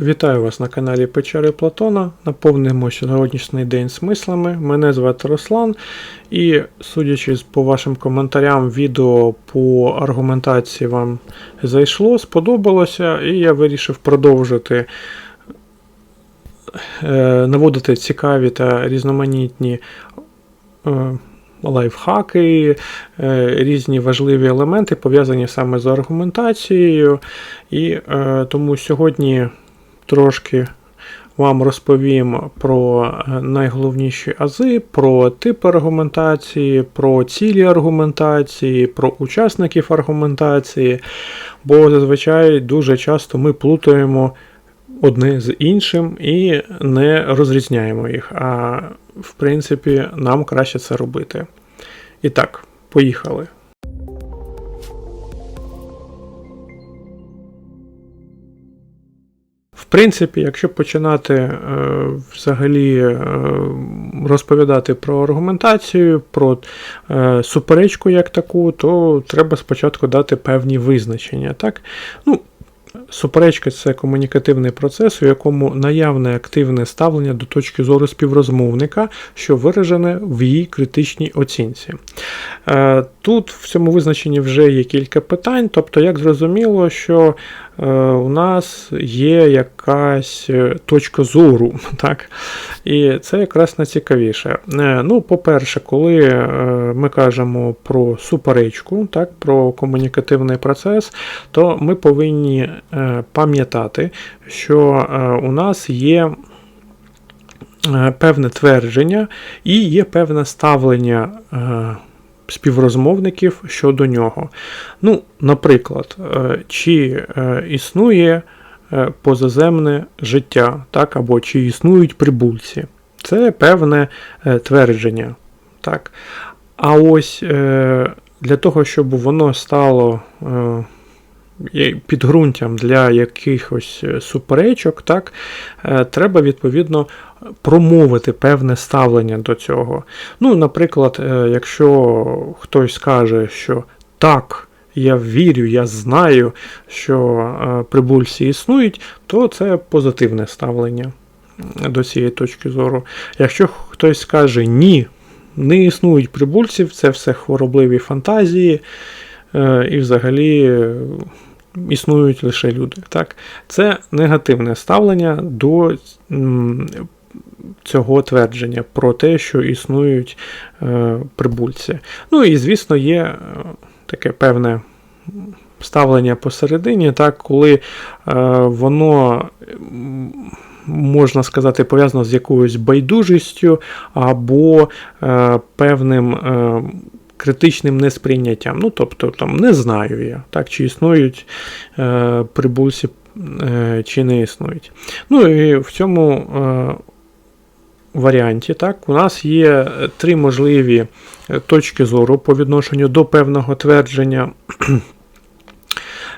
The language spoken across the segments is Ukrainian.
Вітаю вас на каналі Печери Платона. Наповнимо сьогоднішній день смислами. Мене звати Руслан, і судячи по вашим коментарям, відео по аргументації вам зайшло, сподобалося, і я вирішив продовжити е, наводити цікаві та різноманітні е, лайфхаки, е, різні важливі елементи, пов'язані саме з аргументацією. І тому сьогодні трошки вам розповім про е, найголовніші ази, про типи аргументації, про цілі аргументації, про учасників аргументації, бо зазвичай дуже часто ми плутаємо одне з іншим і не розрізняємо їх. А в принципі, нам краще це робити. І так, поїхали. Принципі, якщо починати е, взагалі е, розповідати про аргументацію, про е, суперечку як таку, то треба спочатку дати певні визначення. Так? Ну, Суперечка це комунікативний процес, у якому наявне активне ставлення до точки зору співрозмовника, що виражене в її критичній оцінці. Тут в цьому визначенні вже є кілька питань, тобто, як зрозуміло, що у нас є якась е, точка зору, так? і це якраз найцікавіше. Е, Ну, по-перше, коли е, ми кажемо про суперечку, так, про комунікативний процес, то ми повинні е, пам'ятати, що е, у нас є е, певне твердження і є певне ставлення. Співрозмовників щодо нього. Ну, наприклад, е, чи е, існує е, позаземне життя, так, або чи існують прибульці. Це певне твердження. Так. А ось для того, щоб воно стало підґрунтям для якихось е, суперечок, так, е, треба відповідно промовити певне ставлення до цього. Ну, наприклад, е, якщо хтось скаже, що так. Я вірю, я знаю, що прибульці існують, то це позитивне ставлення до цієї точки зору. Якщо хтось скаже ні, не існують прибульців, це все хворобливі фантазії, і взагалі е, існують лише люди. Так? Це негативне ставлення до цього твердження про те, що існують е, прибульці. Ну і, звісно, є е, таке певне ставлення посередині, так, коли е, воно. Можна сказати, пов'язано з якоюсь байдужістю або е, певним е, критичним несприйняттям. Ну, тобто, там, не знаю я, так, чи існують е, прибульці, е, чи не існують. Ну і в цьому е, варіанті, так, у нас є три можливі е, точки зору по відношенню до певного твердження.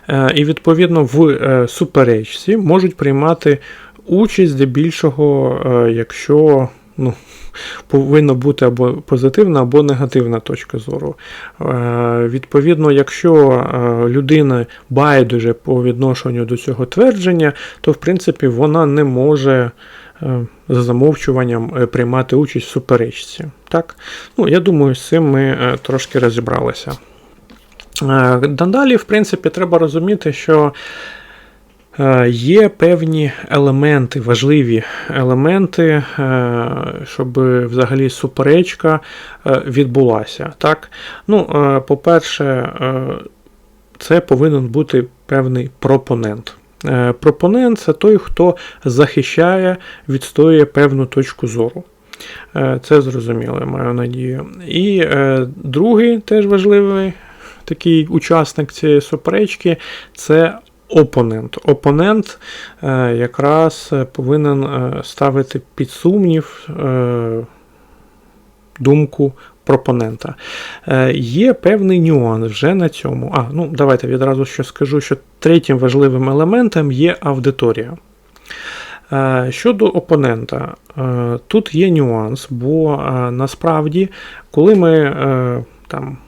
Е, І відповідно в е, суперечці можуть приймати участь здебільшого, якщо ну, повинна бути або позитивна, або негативна точка зору. Е, Відповідно, якщо е, людина байдуже по відношенню до цього твердження, то в принципі вона не може. е, За замовчуванням приймати участь в суперечці. Так? Ну, я думаю, з цим ми трошки розібралися. Далі, в принципі, треба розуміти, що є певні елементи, важливі елементи, е, щоб взагалі суперечка е, відбулася. Так? Ну, е, По-перше, е, це повинен бути певний пропонент. Е, Пропонент це той, хто захищає, відстоює певну точку зору. Е, Це зрозуміло, маю надію. І е, другий теж важливий такий учасник цієї суперечки це опонент. Опонент е, якраз е, повинен е, ставити під сумнів думку пропонента. Є певний нюанс вже на цьому. А, ну давайте відразу ще скажу, що третім важливим елементом є аудиторія. Щодо опонента, тут є нюанс, бо насправді, коли ми там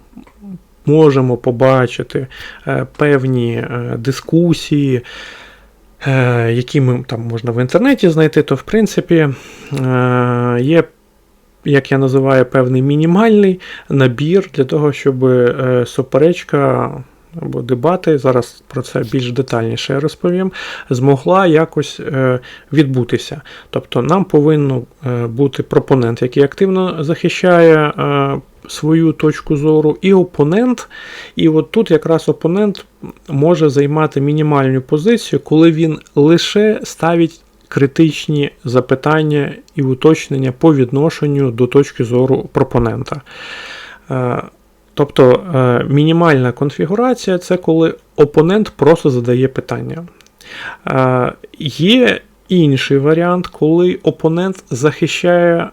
можемо побачити е, певні е, дискусії, е, які ми там можна в інтернеті знайти, то в принципі є. Як я називаю певний мінімальний набір для того, щоб суперечка або дебати, зараз про це більш детальніше я розповім, змогла якось відбутися. Тобто нам повинен бути пропонент, який активно захищає свою точку зору, і опонент. І от тут якраз опонент може займати мінімальну позицію, коли він лише ставить. Критичні запитання і уточнення по відношенню до точки зору пропонента. Е, Тобто е, мінімальна конфігурація це коли опонент просто задає питання. Е, Є інший варіант, коли опонент захищає,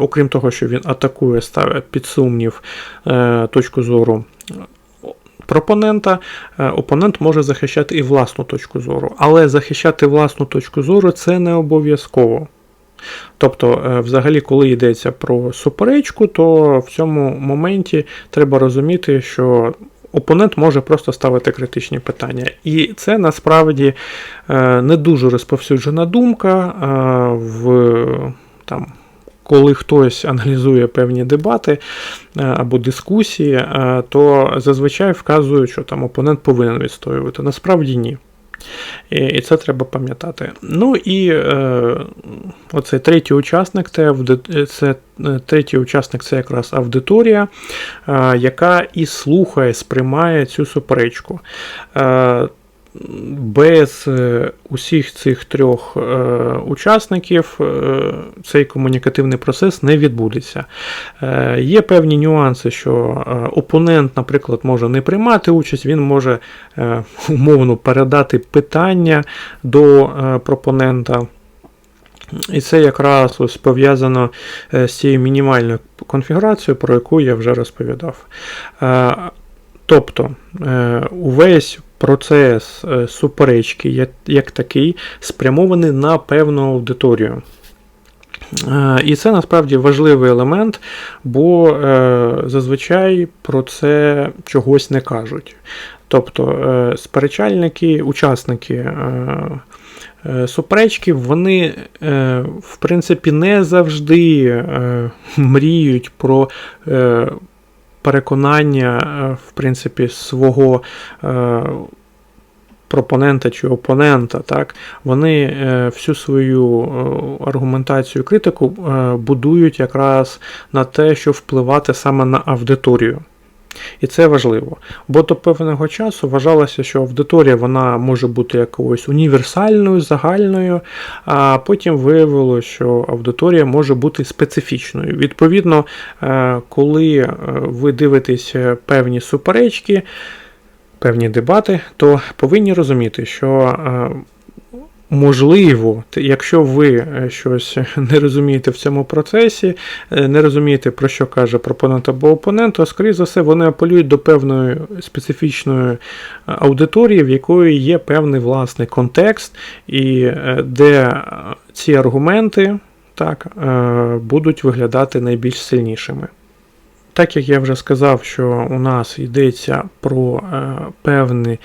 окрім того, що він атакує, ставить під сумнів е, точку зору. Пропонента, е, опонент може захищати і власну точку зору, але захищати власну точку зору це не обов'язково. Тобто, е, взагалі, коли йдеться про суперечку, то в цьому моменті треба розуміти, що опонент може просто ставити критичні питання. І це насправді е, не дуже розповсюджена думка е, в там. Коли хтось аналізує певні дебати або дискусії, то зазвичай вказують, що там опонент повинен відстоювати. Насправді ні. І це треба пам'ятати. Ну і е, оцей третій учасник це, це е, третій учасник це якраз аудиторія, е, яка і слухає, сприймає цю суперечку. Е, без е, усіх цих трьох е, учасників е, цей комунікативний процес не відбудеться. Е, Є певні нюанси, що е, опонент, наприклад, може не приймати участь, він може е, умовно передати питання до е, пропонента. І це якраз ось пов'язано е, з цією мінімальною конфігурацією, про яку я вже розповідав. Е, тобто увесь процес е, суперечки, як, такий, спрямований на певну аудиторію. Е, і це насправді важливий елемент, бо е, зазвичай про це чогось не кажуть. Тобто сперечальники, учасники суперечки, вони, в принципі, не завжди мріють про переконання, е, в принципі, свого е, пропонента чи опонента, так, вони е, всю свою аргументацію критику будують якраз на те, що впливати саме на аудиторію. І це важливо. Бо до певного часу вважалося, що аудиторія вона може бути якоюсь універсальною, загальною, а потім виявилося, що аудиторія може бути специфічною. Відповідно, е, коли е, ви дивитесь певні суперечки, певні дебати, то повинні розуміти, що е, Можливо, якщо ви е, щось не розумієте в цьому процесі, е, не розумієте, про що каже пропонент або опонент, то, скоріше за все, вони апелюють до певної специфічної е, аудиторії, в якої є певний власний контекст, і де ці аргументи так, будуть виглядати найбільш сильнішими. Так як я вже сказав, що у нас йдеться про е, певні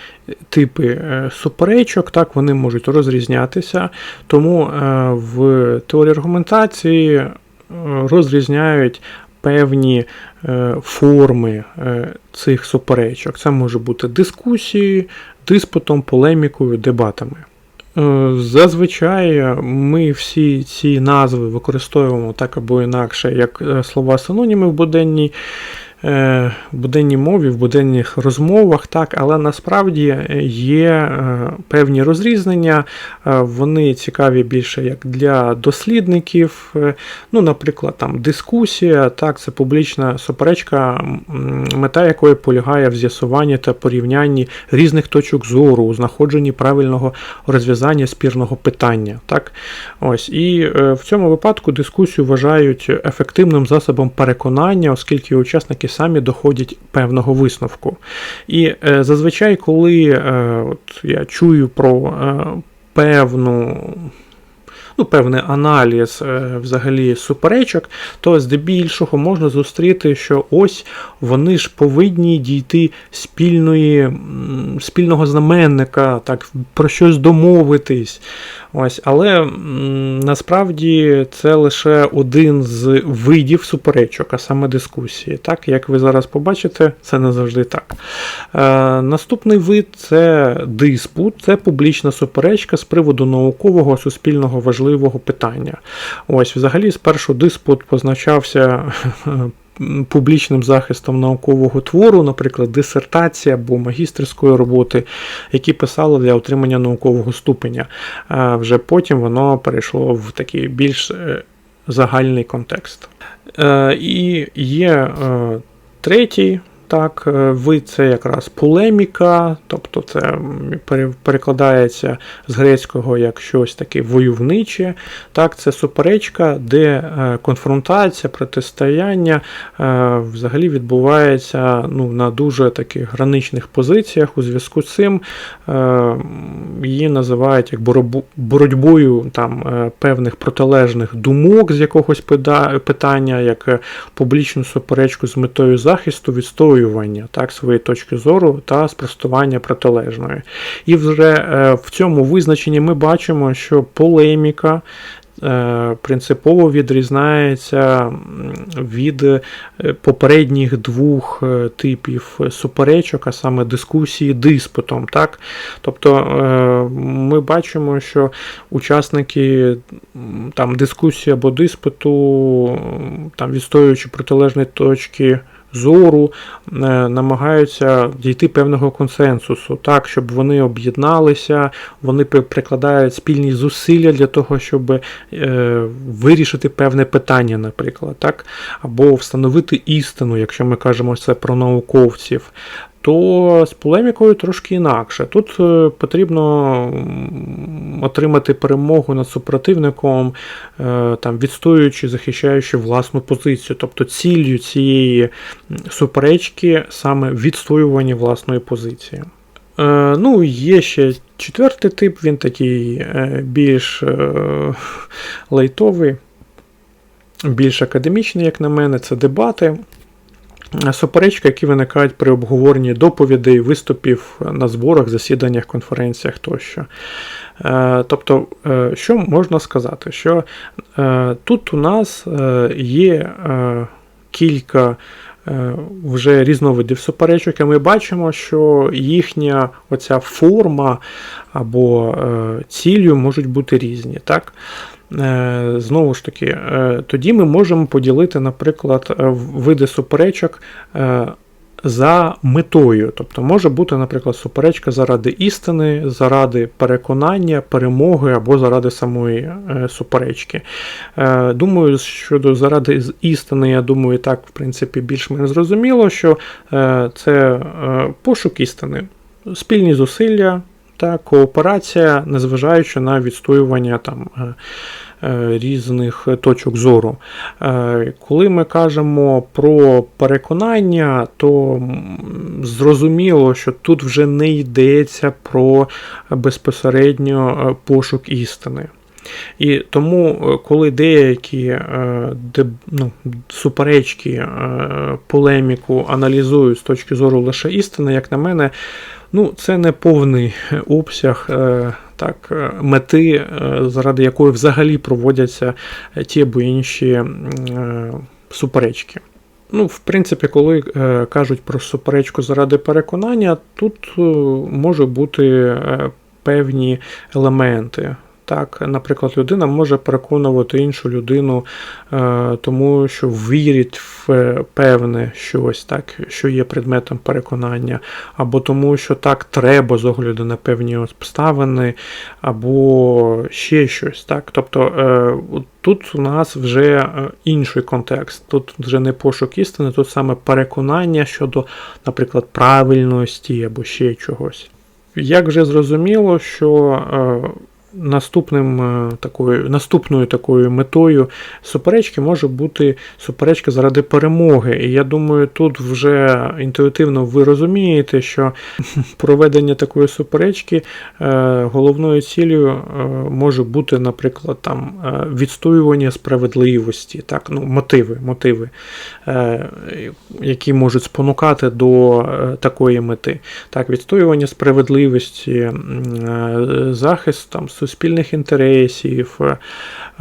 типи е, суперечок, так вони можуть розрізнятися, тому е, в теорії аргументації розрізняють певні форми цих суперечок. Це може бути дискусії, диспутом, полемікою, дебатами. Е, зазвичай ми всі ці назви використовуємо так або інакше, як е, слова синоніми в буденній Е, в буденній мові, в буденних розмовах, так, але насправді є е, певні розрізнення, е, вони цікаві більше як для дослідників. Ну, Наприклад, там дискусія, так, це публічна суперечка, мета якої полягає в з'ясуванні та порівнянні різних точок зору, у знаходженні правильного розв'язання спірного питання. Так? Ось, І в цьому випадку дискусію вважають ефективним засобом переконання, оскільки учасники самі доходять певного висновку. І е, зазвичай, коли е, от, я чую про е, певну ну, певний аналіз е, взагалі суперечок, то здебільшого можна зустріти, що ось вони ж повинні дійти спільної, спільного знаменника, так, про щось домовитись. Ось, але насправді це лише один з видів суперечок, а саме дискусії. Так, як ви зараз побачите, це не завжди так. Е, наступний вид це диспут, це публічна суперечка з приводу наукового суспільного важливого питання. Ось, взагалі, спершу диспут позначався. Публічним захистом наукового твору, наприклад, дисертація або магістерської роботи, які писали для отримання наукового ступеня. А вже потім воно перейшло в такий більш е, загальний контекст. Е, І є е, третій так, е, вид це якраз полеміка, тобто це перекладається з грецького як щось таке войовниче. Так, це суперечка, де е, конфронтація, протистояння е, взагалі відбувається ну, на дуже таких граничних позиціях. У зв'язку з цим її називають як боротьбою там, певних протилежних думок з якогось питання, як публічну суперечку з метою захисту, відстоювання так, своєї точки зору та спростування протилежної. І вже е, в цьому визначенні ми бачимо, що полеміка. е, Принципово відрізняється від е, попередніх двох типів суперечок, а саме дискусії диспутом. Так? Тобто ми бачимо, що учасники там, дискусії або диспуту, там, відстоюючи протилежні точки зору, е, намагаються дійти певного консенсусу, так, щоб вони об'єдналися, вони прикладають спільні зусилля для того, щоб е, вирішити певне питання, наприклад, так, або встановити істину, якщо ми кажемо це про науковців. То з полемікою трошки інакше. Тут е, потрібно отримати перемогу над супротивником, е, там, відстоюючи, захищаючи власну позицію. Тобто ціллю цієї суперечки саме відстоювання власної позиції. Е, ну, є ще четвертий тип, він такий більш лайтовий, більш академічний, як на мене, це дебати. Суперечки, які виникають при обговоренні доповідей, виступів на зборах, засіданнях, конференціях тощо. Е, Тобто, е, що можна сказати? Що е, тут у нас є кілька вже різновидів суперечок, і ми бачимо, що їхня оця форма або ціллю можуть бути різні. Так? Е, Знову ж таки, е, тоді ми можемо поділити, наприклад, е, види суперечок за метою. Тобто може бути, наприклад, суперечка заради істини, заради переконання, перемоги або заради самої суперечки. Думаю, щодо заради істини, я думаю, так, в принципі, більш-менш зрозуміло, що це пошук істини, спільні зусилля та кооперація, незважаючи на відстоювання там. Е, Різних точок зору. Е, Коли ми кажемо про переконання, то зрозуміло, що тут вже не йдеться про безпосередньо е, пошук істини. І тому, коли деякі де, ну, суперечки, полеміку аналізують з точки зору лише істини, як на мене, ну, це не повний обсяг так, е, мети, е, заради якої взагалі проводяться ті або інші е, суперечки. Ну, в принципі, коли кажуть про суперечку заради переконання, тут може бути певні елементи. Так, наприклад, людина може переконувати іншу людину, е, тому що вірить в е, певне щось, так, що є предметом переконання, або тому, що так треба з огляду на певні обставини, або ще щось. Так. Тобто е, тут у нас вже інший контекст. Тут вже не пошук істини, тут саме переконання щодо, наприклад, правильності або ще чогось. Як вже зрозуміло, що наступним е, такою, наступною такою метою суперечки може бути суперечка заради перемоги. І я думаю, тут вже інтуїтивно ви розумієте, що проведення такої суперечки е, головною цілею е, може бути, наприклад, там відстоювання справедливості, так, ну, мотиви, мотиви, які можуть спонукати до такої мети. Так, відстоювання справедливості, захист там, суспільних інтересів, е,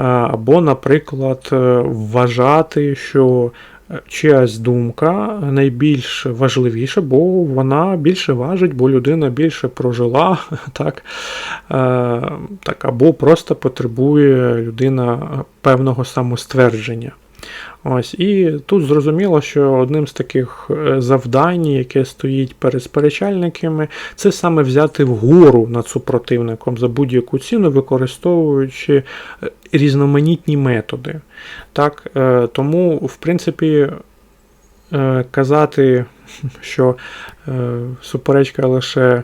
або, наприклад, е, вважати, що е, чиясь думка найбільш важливіша, бо вона більше важить, бо людина більше прожила, так, так, або просто потребує людина певного самоствердження. Ось, і тут зрозуміло, що одним з таких е, завдань, яке стоїть перед сперечальниками, це саме взяти вгору над супротивником за будь-яку ціну, використовуючи е, різноманітні методи. Так, е, тому, в принципі, казати, що суперечка лише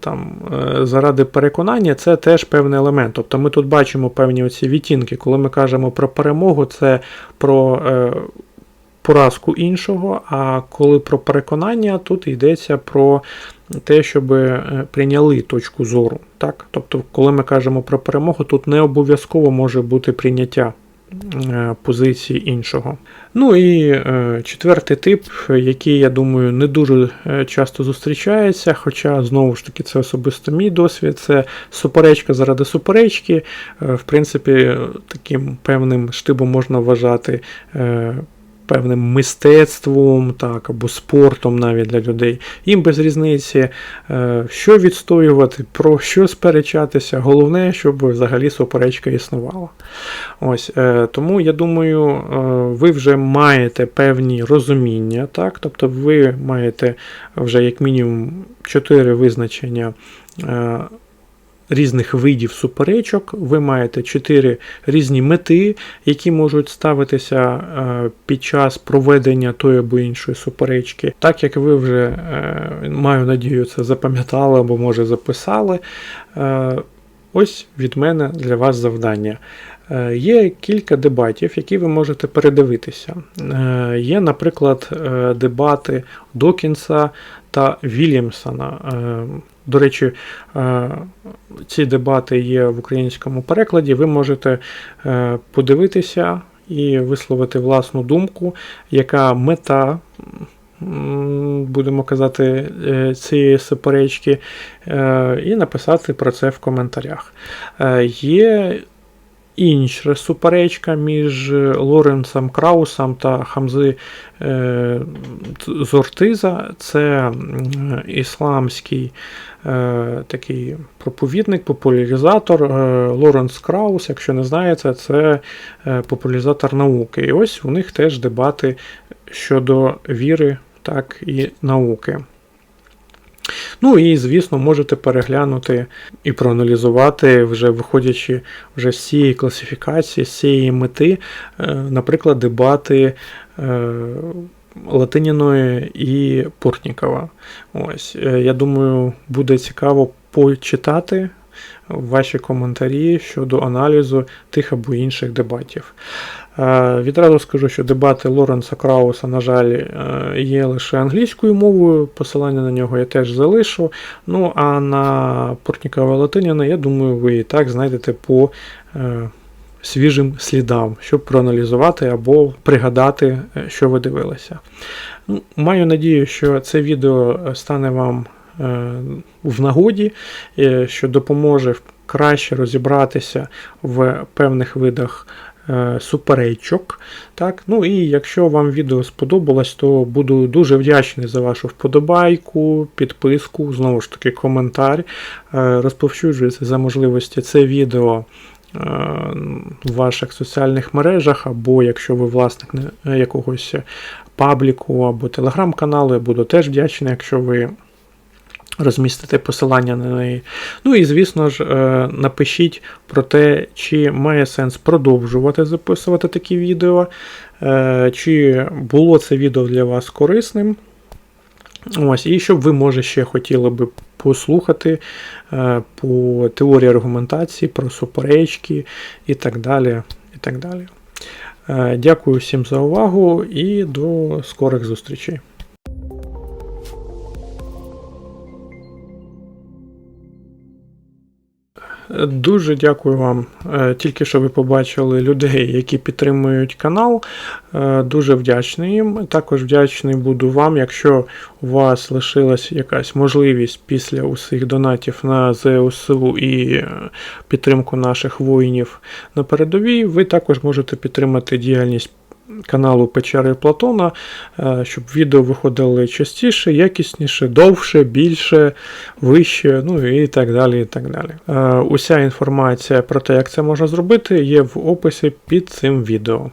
там, е, заради переконання, це теж певний елемент. Тобто ми тут бачимо певні оці відтінки. Коли ми кажемо про перемогу, це про е, поразку іншого, а коли про переконання, тут йдеться про те, щоб е, прийняли точку зору. Так? Тобто, коли ми кажемо про перемогу, тут не обов'язково може бути прийняття е, позиції іншого. Ну і е, четвертий тип, який, я думаю, не дуже е, часто зустрічається, хоча, знову ж таки, це особисто мій досвід, це суперечка заради суперечки. Е, в принципі, таким певним штибом можна вважати. Певним мистецтвом, так, або спортом навіть для людей. Їм без різниці, е, що відстоювати, про що сперечатися. Головне, щоб взагалі суперечка існувала. Ось, е, Тому я думаю, е, ви вже маєте певні розуміння, так? тобто ви маєте вже як мінімум чотири визначення. Різних видів суперечок, ви маєте чотири різні мети, які можуть ставитися е, під час проведення тої або іншої суперечки. Так як ви вже е, маю надію, це запам'ятали або може записали. е, Ось від мене для вас завдання. Є кілька дебатів, які ви можете передивитися. Є, наприклад, дебати Докінса та Вільямсона. До речі, е, ці дебати є в українському перекладі. Ви можете е, подивитися і висловити власну думку, яка мета. Будемо казати, е, цієї суперечки, і написати про це в коментарях. Є інша суперечка між Лоренсом Краусом та Хамзи е, Зортиза. Це ісламський е, такий проповідник, популяризатор. Е, Лоренс Краус, якщо не знаєте, це е, популяризатор науки. І ось у них теж дебати щодо віри, так і науки. Ну і, звісно, можете переглянути і проаналізувати, вже виходячи вже з цієї класифікації, з цієї мети, е, наприклад, дебати е, Латиніної і Портнікова. Ось, е, я думаю, буде цікаво почитати ваші коментарі щодо аналізу тих або інших дебатів. Е, Відразу скажу, що дебати Лоренса Крауса, на жаль, е, є лише англійською мовою, посилання на нього я теж залишу. Ну а на Портнікова Латиніна, я думаю, ви і так знайдете по е, свіжим слідам, щоб проаналізувати або пригадати, що ви дивилися. Ну, Маю надію, що це відео стане вам в нагоді, е, що допоможе краще розібратися в певних видах е, суперечок. Так? Ну і якщо вам відео сподобалось, то буду дуже вдячний за вашу вподобайку, підписку, знову ж таки, коментар. Е, Розповсюджуйте за можливості це відео. е, В ваших соціальних мережах, або якщо ви власник якогось пабліку або телеграм-каналу, я буду теж вдячний, якщо ви розмістите посилання на неї. Ну і, звісно ж, е, напишіть про те, чи має сенс продовжувати записувати такі відео, е, чи було це відео для вас корисним. Ось, і щоб ви, може, ще хотіли би послухати е, по теорії аргументації, про суперечки і так далі. І так далі. Дякую всім за увагу і до скорих зустрічей. Дуже дякую вам. Е, Тільки що ви побачили людей, які підтримують канал. Е, Дуже вдячний їм. Також вдячний буду вам, якщо у вас лишилась якась можливість після усіх донатів на ЗСУ і е, підтримку наших воїнів на передовій. Ви також можете підтримати діяльність каналу Печери Платона, е, щоб відео виходили частіше, якісніше, довше, більше, вище, ну і так далі. і так далі. Е, Уся інформація про те, як це можна зробити, є в описі під цим відео.